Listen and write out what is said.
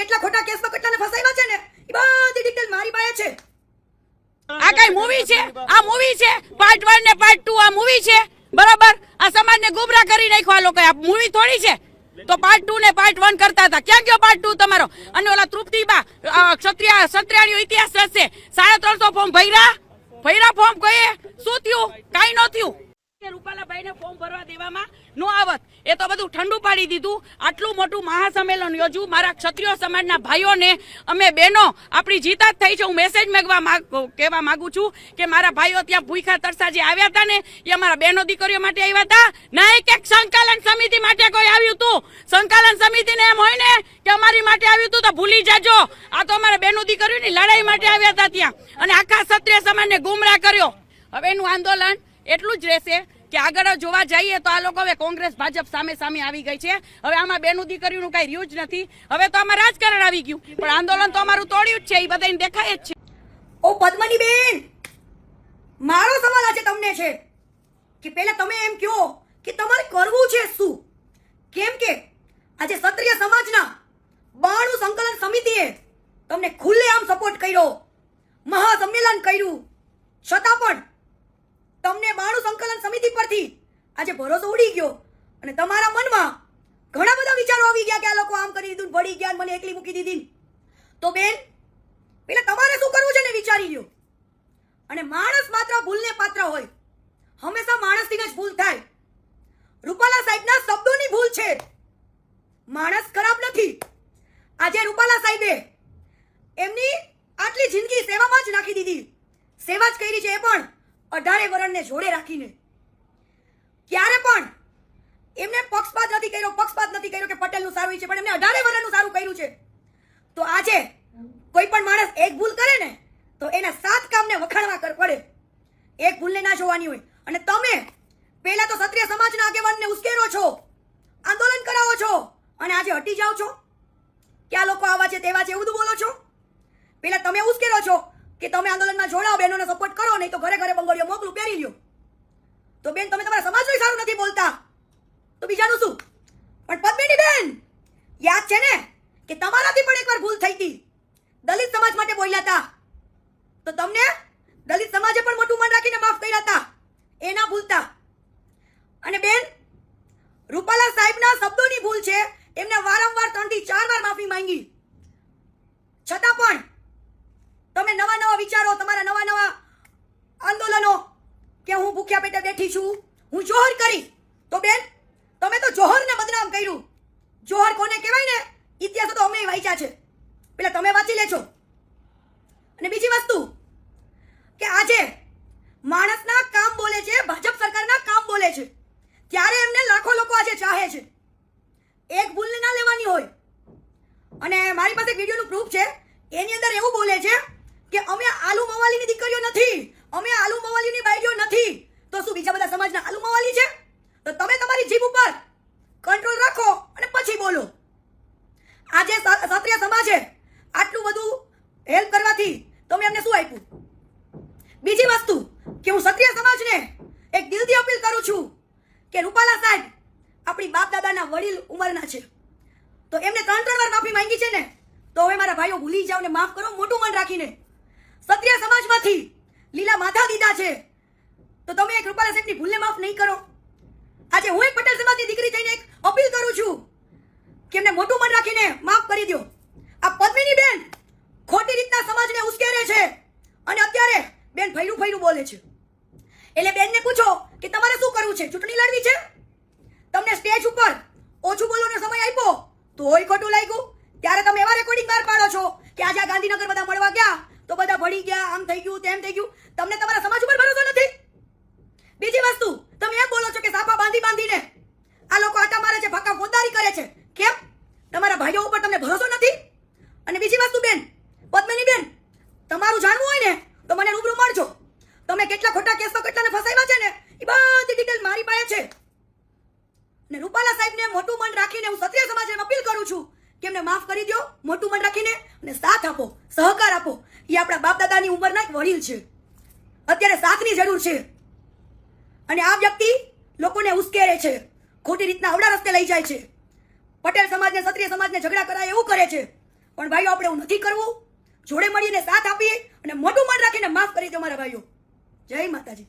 કેટલા ખોટા કેસમાં કેટલાને ફસાયા છે ને? એ બધી ડિટેલ મારી પાસે છે. આ કઈ મૂવી છે? આ મૂવી છે? પાર્ટ વન ને પાર્ટ ટુ આ મૂવી છે? બરાબર? આ સમાજને ગુમરા કરી નાખ્યો આ લોકો આ મૂવી થોડી છે? તો પાર્ટ ટુ ને પાર્ટ વન કરતા હતા. ક્યાં ગયો પાર્ટ ટુ તમારો? અને ઓલા તૃપ્તિબા ક્ષત્રિય, ક્ષત્રિયાણીઓ ઇતિહાસ રચશે. સાડા ત્રણસો ફોર્મ ભૈરા ભૈરા ફોર્મ કહીએ શું થયું? કાંઈ ન થયું. રૂપાલાભાઈને ફોર્મ ભરવા દેવામાં નો આવત. એ તો બધું ઠંડુ પાડી દીધું. આટલું મોટું મહાસંમેલન યોજવું મારા ક્ષત્રિય સમાજના ભાઈઓને. અમે બહેનો, આપણી જીતા જ થઈ છે. હું મેસેજ મેગવા માંગ, કહેવા માંગુ છું કે મારા ભાઈઓ ત્યાં ભૂખા તરસા આવ્યા હતા ને, એ અમારા બહેનો દીકરીઓ માટે આવ્યા હતા ના એક એક સંકલન સમિતિ માટે કોઈ આવ્યું હતું સંકલન સમિતિને એમ હોય ને કે અમારી માટે આવ્યું હતું તો ભૂલી જાજો. આ તો અમારા બહેનો દીકરીઓની લડાઈ માટે આવ્યા હતા ત્યાં. અને આખા ક્ષત્રિય સમાજને ગુમરાહ કર્યો. હવે એનું આંદોલન એટલું જ રહેશે કે આગળ જોવા જઈએ તો આ લોકો હવે કોંગ્રેસ, ભાજપ સામે સામે આવી ગઈ છે. હવે આમાં બેનું દીકરીનું કઈ રહ્યું જ નથી. હવે તો આમાં રાજકારણ આવી ગયું. પણ આંદોલન તો અમારું તોડ્યું જ છે એ બધાને દેખાય જ છે. ઓ પદ્મની બેન મારો સવાલ આજે તમને છે કે પહેલા તમે એમ કહો કે તમારે કરવું છે શું? કેમ કે આજે ક્ષત્રિય સમાજના બાણું સંકલન સમિતિએ તમને ખુલ્લે આમ સપોર્ટ કર્યો, મહાસંમેલન કર્યું. છતાં પણ તમને બાણું સંકલન સમિતિ પરથી આજે ભરોસો ઉડી ગયો. અને તમારા મનમાં ઘણા બધા વિચારો આવી ગયા કે આ લોકો આમ કરી દીધું ભળી ગયા મને એકલી મૂકી દીધી તો બેન, પેલા તમારે શું કરવું છે ને વિચારી લ્યો. અને માણસ માત્ર ભૂલને પાત્ર હોય. હંમેશા માણસથી જ ભૂલ થાય. રૂપાલા સાહેબના શબ્દોની ભૂલ છે. માણસ ખરાબ નથી. આજે રૂપાલા સાહેબે એમની આટલી જિંદગી સેવામાં જ નાખી દીધી. સેવા જ કરી છે એ પણ. અઢારે વરણને જોડે રાખીને. ક્યારે પણ એમને પક્ષપાત નથી કર્યો, પક્ષપાત નથી કર્યો કે પટેલનું સારું છે, પણ એમને અઢારે વરણનું સારું કર્યું છે. તો આજે કોઈ પણ માણસ એક ભૂલ કરે ને, તો એના સાત કામને વખાણવા કર, પડે. એક ભૂલને ના જોવાની હોય. અને તમે પહેલા તો ક્ષત્રિય સમાજના આગેવાનને ઉશ્કેરો છો, આંદોલન કરાવો છો, અને આજે હટી જાઓ છો. ક્યાં લોકો આવા છે, તેવા છે, એવું બોલો છો. પહેલા તમે ઉશ્કેરો છો કે તમે આંદોલનમાં જોડાઓ, બહેનોને સપોર્ટ કરો, નહીં તો ઘરે ઘરે બંગડીઓ મોકલું, પહેરી લ્યો. તો બેન, તમે તમારા સમાજનું સારું નથી બોલતા. તો બીજાનું શું? પણ પદ્મિની બેન, યાદ છે ને કે તમારાથી પણ એકવાર ભૂલ થઈ હતી. દલિત સમાજ માટે બોલ્યા હતા. તો તમને દલિત સમાજે પણ મોટું મન રાખીને માફ કર્યા હતા. એ ના ભૂલતા. અને બેન, રૂપાલા સાહેબના શબ્દોની ભૂલ છે. એમને વારંવાર ત્રણથી ચાર વાર માફી માંગી. છતાં પણ તમે નવા નવા વિચારો, તમારા નવા નવા આંદોલનો કે હું ભૂખ્યા પેટે બેઠી છું, હું જોહર કરી. તો બેન, તમે તો જોહરને બદનામ કર્યું. જોહર કોને કહેવાય ને? ઇતિહાસ તો અમે વાંચ્યા છે. પેલા તમે વાંચી લેજો. અને બીજી વસ્તુ કે આજે માણસના કામ બોલે છે, ભાજપ સરકારના કામ બોલે છે. ત્યારે એમને લાખો લોકો આજે ચાહે છે. એક ભૂલને ના લેવાની હોય. અને મારી પાસે એક વિડીયોનું પ્રૂફ છે. એની અંદર એવું બોલે છે કે અમે આલુ મવાલીની દીકરીઓ નથી. અમે આલુ મવાલીની બાઈડીઓ નથી. તો શું બીજા બધા સમાજના આલુ મવાલી છે? તો તમે તમારી જીભ ઉપર કંટ્રોલ રાખો અને પછી બોલો. આજે ક્ષત્રિય સમાજે આટલું બધું હેલ્પ કરવાથી તમે એમને શું આપ્યું? બીજી વસ્તુ કે હું ક્ષત્રિય સમાજને એક દિલથી અપીલ કરું છું કે રૂપાલા સાહેબ આપણી બાપ દાદાના વડીલ ઉંમરના છે. તો એમને ત્રણ ત્રણ વાર માફી માંગી છે ને, તો હવે મારા ભાઈઓ ભૂલી જાઓ ને માફ કરો, મોટું મન રાખીને. ક્ષત્રિય સમાજમાંથી. લીલા માથા દીધા છે. તો તમે એક રૂપાલા સાહેબની ભૂલને માફ નહીં કરો. આજે હું એક પટેલ સમાજની દીકરી થઈને એક અપીલ કરું છું કે એમને મોટું મન રાખીને માફ કરી દો આ પદ્મિની બેન ખોટી રીતના સમાજને ઉશ્કેરે છે અને અત્યારે બેન ભૈરું ભૈરું બોલે છે. એટલે બેનને પૂછો કે તમારે શું કરવું છે? ચૂંટણી લડવી છે? તમને સ્ટેજ ઉપર ઓછું બોલવાનો સમય આપ્યો તોય ખોટું લાગ્યું. ત્યારે તમે એવા રેકોર્ડિંગ બહાર પાડો છો કે આજે આ ગાંધીનગર બધા મળવા ગયા તો બધા ભળી ગયા, આમ થઈ ગયું, તેમ થઈ ગયું. તમને તમારા સમાજ ઉપર ભરોસો નથી? બીજી વસ્તુ, તમે એમ બોલો છો કે સાપા બાંધી બાંધીને આ લોકો આટા મારે છે, ફાકા ફોદારી કરે છે. કેમ? તમારા ભાઈઓ ઉપર તમને ભરોસો નથી? અને બીજી વસ્તુ બેન, પદ્મિની બેન, તમારું જાણવું હોય ને, તો મને રૂબરૂ મળજો. તમે કેટલા ખોટા કેસો કેટલાને ફસાવ્યા છે ને, એ બધી ડિટેલ મારી પાસે છે. ને રૂપાલા સાહેબને મોટું મન રાખીને હું ક્ષત્રિય સમાજને અપીલ કરું છું કે એમને માફ કરી દો મોટું મન રાખીને, અને સાથ આપો, સહકાર આપો. એ આપણા બાપ દાદાની ઉંમરના એક વડીલ છે. અત્યારે સાથની જરૂર છે. અને આ વ્યક્તિ લોકોને ઉશ્કેરે છે. ખોટી રીતના અવડા રસ્તે લઈ જાય છે. પટેલ સમાજને, ક્ષત્રિય સમાજને ઝઘડા કરાય એવું કરે છે. પણ ભાઈઓ, આપણે એવું નથી કરવું. જોડે મળીને સાથ આપીએ અને મોટું મન રાખીને માફ કરી દો મારા ભાઈઓ. જય માતાજી.